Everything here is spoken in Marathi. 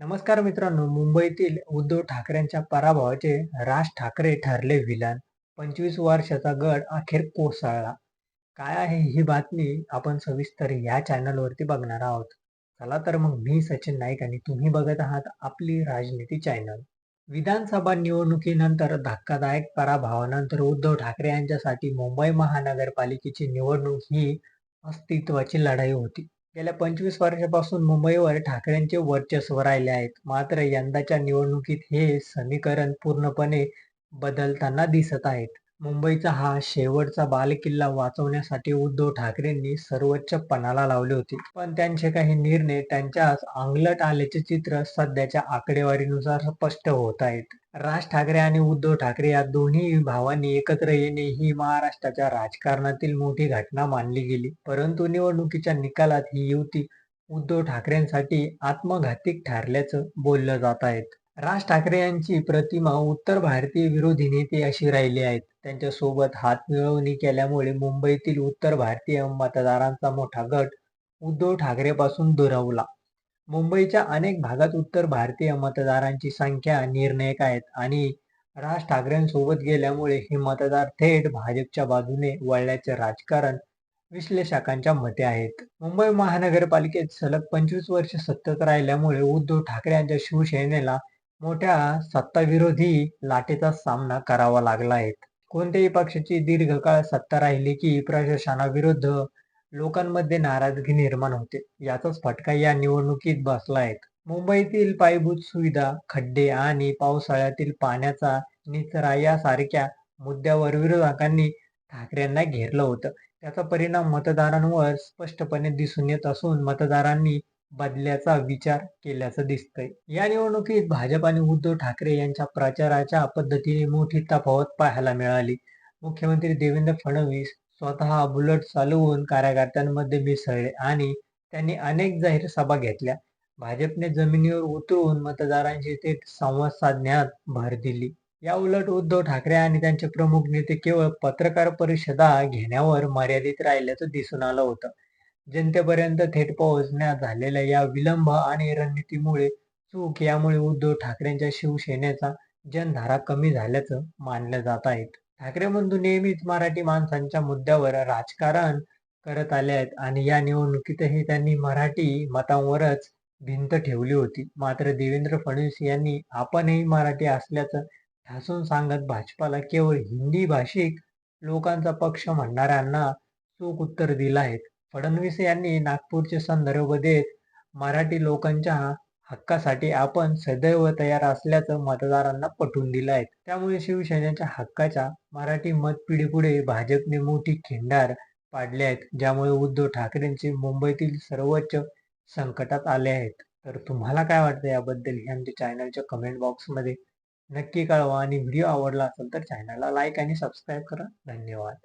नमस्कार मित्रांनो मुंबईतील उद्धव ठाकरेंच्या पराभवाचे राज ठाकरे ठरले विलन. पंचवीस वर्षाचा गड अखेर कोसळला. काय आहे ही बातमी आपण सविस्तर या चॅनलवरती बघणार आहोत. चला तर मग मी सचिन नाईक आणि तुम्ही बघत आहात आपली राजनीती चॅनल विधानसभा निवडणुकीनंतर धक्कादायक पराभवानंतर उद्धव ठाकरे यांच्यासाठी मुंबई महानगरपालिकेची निवडणूक ही अस्तित्वाची लढाई होती. गेल्या पंचवीस वर्षापासून मुंबईवर ठाकरेंचे वर्चस्व राहिले आहेत. मात्र यंदाच्या निवडणुकीत हे समीकरण पूर्णपणे बदलताना दिसत आहेत. मुंबईचा हा शेवटचा बालेकिल्ला वाचवण्यासाठी उद्धव ठाकरेंनी सर्वोच्च पणाला लावले होते. पण त्यांचे काही निर्णय त्यांच्याच अंगलट आल्याचे चित्र सध्याच्या आकडेवारीनुसार स्पष्ट होत आहेत. राज ठाकरे आणि उद्धव ठाकरे या दोन्ही भावांनी एकत्र येणे ही महाराष्ट्राच्या राजकारणातील मोठी घटना मानली गेली. परंतु निवडणुकीच्या निकालात ही युती उद्धव ठाकरेंसाठी आत्मघातिक ठरल्याचं बोललं जात आहेत राज ठाकरे यांची प्रतिमा उत्तर भारतीय विरोधी नेते अशी राहिली आहेत. त्यांच्यासोबत हातमिळवणी हात मिळवणी केल्यामुळे मुंबईतील उत्तर भारतीय मतदारांचा मोठा गट उद्धव ठाकरे पासून दुरावला. मुंबईच्या अनेक भागात उत्तर भारतीय मतदारांची संख्या निर्णायक आहेत आणि राज ठाकरेंसोबत गेल्यामुळे हे मतदार थेट भाजपच्या बाजूने वळल्याचे राजकारण विश्लेषकांच्या मते आहेत. मुंबई महानगरपालिकेत सलग पंचवीस वर्ष सत्तेत राहिल्यामुळे उद्धव ठाकरे यांच्या शिवसेनेला मोठ्या सत्ताविरोधी लाटेचा सामना करावा लागला आहे. कोणत्याही पक्षाची दीर्घकाळ सत्ता राहिली की प्रशासनाविरुद्ध लोकांमध्ये नाराजगी निर्माण होते. याचाच फटका या निवडणुकीत बसला आहे. मुंबईतील पायभूत सुविधा खड्डे आणि पावसाळ्यातील पाण्याचा निचरा यासारख्या मुद्द्यावर विरोधकांनी ठाकरेंना घेरलं होतं. त्याचा परिणाम मतदारांवर स्पष्टपणे दिसून येत असून मतदारांनी बदल्याचा विचार केल्याचं दिसतंय. या निवडणुकीत भाजप आणि उद्धव ठाकरे यांच्या प्रचाराच्या पद्धतीने मोठी तफावत पाहायला मिळाली. मुख्यमंत्री देवेंद्र फडणवीस स्वतः बुलेट चालवून कार्यकर्त्यांमध्ये मिसळले आणि त्यांनी अनेक जाहीर सभा घेतल्या. भाजपने जमिनीवर उतरून मतदारांशी थेट संवाद साधण्यात भर दिली. या उलट उद्धव ठाकरे आणि त्यांचे प्रमुख नेते केवळ पत्रकार परिषदा घेण्यावर मर्यादित राहिल्याचं दिसून आलं होतं. जनतेपर्यंत थेट पोहोचण्यात झालेल्या या विलंब आणि रणनीतीमुळे चूक यामुळे उद्धव ठाकरेंच्या शिवसेनेचा जनधारा कमी झाल्याचं मानलं जात आहेत ठाकरे बंधू नेहमीच मराठी माणसांच्या मुद्द्यावर राजकारण करत आले आहेत आणि या निवडणुकीतही त्यांनी मराठी मतांवरच भिंत ठेवली होती. मात्र देवेंद्र फडणवीस यांनी आपणही मराठी असल्याचं ठासून सांगत भाजपाला केवळ हिंदी भाषिक लोकांचा पक्ष म्हणणाऱ्यांना चूक उत्तर दिलं आहे. फडणवीस यांनी नागपूरचे संदर्भ देत मराठी लोकांच्या हक्कासाठी आपण सदैव तयार असल्याचं मतदारांना पटवून दिलं आहे. त्यामुळे शिवसेनेच्या हक्काच्या मराठी मतपिढीपुढे भाजपने मोठी खिंडार पाडले आहेत ज्यामुळे उद्धव ठाकरेंचे मुंबईतील सर्वोच्च संकटात आले आहेत. तर तुम्हाला काय वाटतं याबद्दल? हे आमच्या चॅनलच्या कमेंट बॉक्समध्ये नक्की कळवा. आणि व्हिडिओ आवडला असेल तर चॅनलला लाईक आणि सबस्क्राईब करा. धन्यवाद.